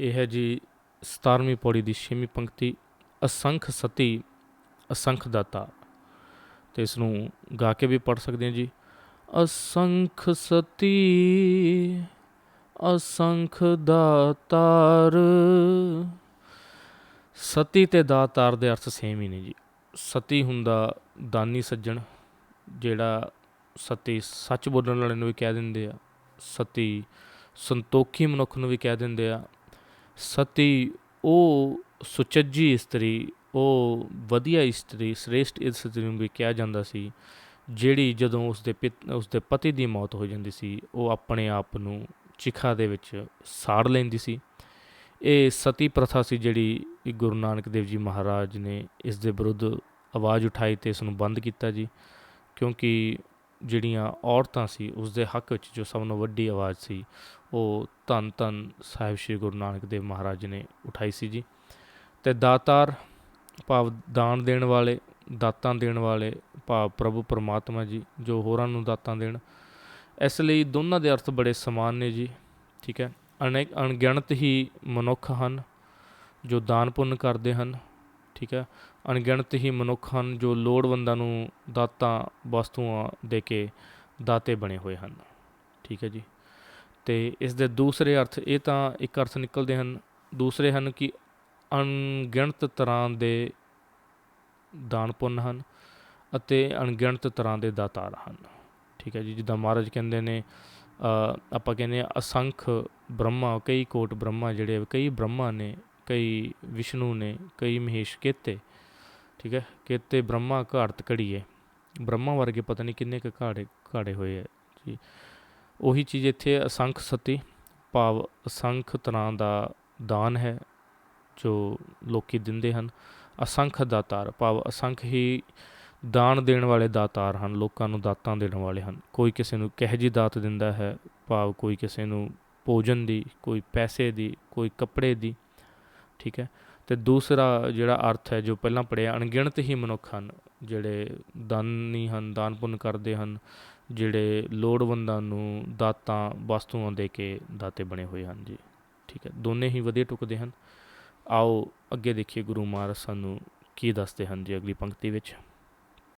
ਇਹ ਹੈ ਜੀ 17ਵੀਂ ਪੌੜੀ ਦੀ 6ਵੀਂ ਪੰਕਤੀ, ਅਸੰਖ ਸਤੀ, ਅਸੰਖ ਦਾਤਾ। ਤੇ ਇਸ ਨੂੰ ਗਾ ਕੇ ਵੀ ਪੜ ਸਕਦੇ ਹਾਂ ਜੀ। ਅਸੰਖ ਸਤੀ, ਅਸੰਖ ਦਾਤਾਰ। ਸਤੀ ਤੇ ਦਾਤਾਰ ਦੇ ਅਰਥ ਸੇਮ ਹੀ ਨੇ ਜੀ। ਸਤੀ ਹੁੰਦਾ ਦਾਨੀ ਸੱਜਣ, ਜਿਹੜਾ ਸਤੀ ਸੱਚ ਬੋਲਣ ਵਾਲੇ ਨੂੰ ਵੀ ਕਹਿ ਦਿੰਦੇ ਆ। ਸਤੀ ਸੰਤੋਖੀ ਮਨੁੱਖ ਨੂੰ ਵੀ ਕਹਿ ਦਿੰਦੇ ਆ। ਸਤੀ ਉਹ ਸੁਚੱਜੀ ਇਸਤਰੀ ਉਹ ਵਧੀਆ ਇਸਤਰੀ, ਸ੍ਰੇਸ਼ਟ ਇਸਤਰੀ ਨੂੰ ਵੀ ਕਿਹਾ ਜਾਂਦਾ ਸੀ, ਜਿਹੜੀ ਜਦੋਂ ਉਸਦੇ ਪਿਤ, ਉਸਦੇ ਪਤੀ ਦੀ ਮੌਤ ਹੋ ਜਾਂਦੀ ਸੀ, ਉਹ ਆਪਣੇ ਆਪ ਨੂੰ ਚਿਖਾ ਦੇ ਵਿੱਚ ਸਾੜ ਲੈਂਦੀ ਸੀ। ਇਹ ਸਤੀ ਪ੍ਰਥਾ ਸੀ ਜਿਹੜੀ ਗੁਰੂ ਨਾਨਕ ਦੇਵ ਜੀ ਮਹਾਰਾਜ ਨੇ ਇਸ ਦੇ ਵਿਰੁੱਧ ਆਵਾਜ਼ ਉਠਾਈ ਤੇ ਇਸ ਨੂੰ ਬੰਦ ਕੀਤਾ ਜੀ, ਕਿਉਂਕਿ ਜਿਹੜੀਆਂ ਔਰਤਾਂ ਸੀ ਉਸ ਦੇ ਹੱਕ ਵਿੱਚ ਜੋ ਸਭ ਤੋਂ ਵੱਡੀ ਆਵਾਜ਼ ਸੀ, ਉਹ ਧੰਨ ਧੰਨ ਸਾਹਿਬ ਸ੍ਰੀ ਗੁਰੂ ਨਾਨਕ ਦੇਵ ਮਹਾਰਾਜ ਨੇ ਉਠਾਈ ਸੀ ਜੀ। ਤੇ ਦਾਤਾਰ ਭਾਵ ਦਾਨ ਦੇਣ ਵਾਲੇ, ਦਾਤਾਂ ਦੇਣ ਵਾਲੇ ਭਾਵ ਪ੍ਰਭੂ ਪਰਮਾਤਮਾ ਜੀ, ਜੋ ਹੋਰਾਂ ਨੂੰ ਦਾਤਾਂ ਦੇਣ, ਇਸ ਲਈ ਦੋਨਾਂ ਦੇ ਅਰਥ ਬੜੇ ਸਮਾਨ ਨੇ ਜੀ, ਠੀਕ ਹੈ। ਅਨੇਕ ਅਣਗਿਣਤ ਹੀ ਮਨੁੱਖ ਹਨ, ਜੋ ਦਾਨ ਪੁੰਨ ਕਰਦੇ ਹਨ ਠੀਕ ਹੈ? ਅਣਗਿਣਤ ਹੀ ਮਨੁੱਖ ਹਨ ਜੋ ਲੋੜਵੰਦਾਂ ਨੂੰ ਦਾਤਾਂ, ਵਸਤੂਆਂ ਦੇ ਕੇ ਦਾਤੇ ਬਣੇ ਹੋਏ ਹਨ। ਠੀਕ ਹੈ ਜੀ? ਤੇ ਇਸ ਦੇ ਦੂਸਰੇ ਅਰਥ ਇਹ ਤਾਂ ਇੱਕ ਅਰਥ ਨਿਕਲਦੇ ਹਨ, ਦੂਸਰੇ ਹਨ ਕਿ ਅਣਗਿਣਤ ਤਰ੍ਹਾਂ ਦੇ ਦਾਨ ਪੁੰਨ ਹਨ ਅਤੇ ਅਣਗਿਣਤ ਤਰ੍ਹਾਂ ਦੇ ਦਾਤਾਰ ਹਨ। ਠੀਕ ਹੈ ਜੀ? ਜਿੱਦਾਂ ਮਹਾਰਾਜ ਕਹਿੰਦੇ ਨੇ ਆਪਾਂ ਕਹਿੰਦੇ ਆ ਅਸੰਖ ਬ੍ਰਹਮਾ, ਕਈ ਕੋਟ ਬ੍ਰਹਮਾ ਜਿਹੜੇ ਕਈ ਬ੍ਰਹਮਾ ਨੇ ਕਈ ਵਿਸ਼ਨੂੰ ਨੇ, ਕਈ ਮਹੇਸ਼ ਕੇਤੇ, ਠੀਕ ਹੈ, ਕੇਤੇ ਬ੍ਰਹਮਾ ਘਾੜਤ ਘੜੀਏ ਬ੍ਰਹਮਾ ਵਰਗੇ ਪਤਾ ਨਹੀਂ ਕਿੰਨੇ ਕੁ ਘਾੜੇ ਘਾੜੇ ਹੋਏ ਆ ਜੀ। ਉਹੀ ਚੀਜ਼ ਇੱਥੇ ਅਸੰਖ ਸਤੀ, ਭਾਵ ਅਸੰਖ ਤਰ੍ਹਾਂ ਦਾ ਦਾਨ ਹੈ, ਜੋ ਲੋਕੀ ਦਿੰਦੇ ਹਨ। ਅਸੰਖ ਦਾਤਾਰ, ਭਾਵ ਅਸੰਖ ਹੀ ਦਾਨ ਦੇਣ ਵਾਲੇ ਦਾਤਾਰ ਹਨ, ਲੋਕਾਂ ਨੂੰ ਦਾਤਾਂ ਦੇਣ ਵਾਲੇ ਹਨ। ਕੋਈ ਕਿਸੇ ਨੂੰ ਕਹਿ ਜੀ ਦਾਤ ਦਿੰਦਾ ਹੈ, ਭਾਵ ਕੋਈ ਕਿਸੇ ਨੂੰ ਭੋਜਨ ਦੀ, ਕੋਈ ਪੈਸੇ ਦੀ, ਕੋਈ ਕੱਪੜੇ ਦੀ। ਠੀਕ ਹੈ? ਤੇ ਦੂਸਰਾ ਜਿਹੜਾ ਅਰਥ ਹੈ ਜੋ ਪਹਿਲਾਂ ਪੜਿਆ ਅਣਗਿਣਤ ਹੀ ਮਨੁੱਖ ਹਨ, ਜਿਹੜੇ ਦਾਨੀ ਹਨ, ਦਾਨ ਪੁੰਨ ਕਰਦੇ ਹਨ, ਜਿਹੜੇ ਲੋੜਵੰਦਾਂ ਨੂੰ ਦਾਤਾਂ, ਵਸਤੂਆਂ ਦੇ ਕੇ ਦਾਤੇ ਬਣੇ ਹੋਏ ਹਨ ਜੀ। ਠੀਕ ਹੈ? ਦੋਨੇ ਹੀ ਵਧੀਆ ਟੁਕਦੇ ਹਨ। ਆਓ ਅੱਗੇ ਦੇਖੀਏ ਗੁਰੂ ਮਹਾਰਾਜ ਸਾਨੂੰ ਕੀ ਦੱਸਦੇ ਹਨ ਜੀ ਅਗਲੀ ਪੰਕਤੀ ਵਿੱਚ।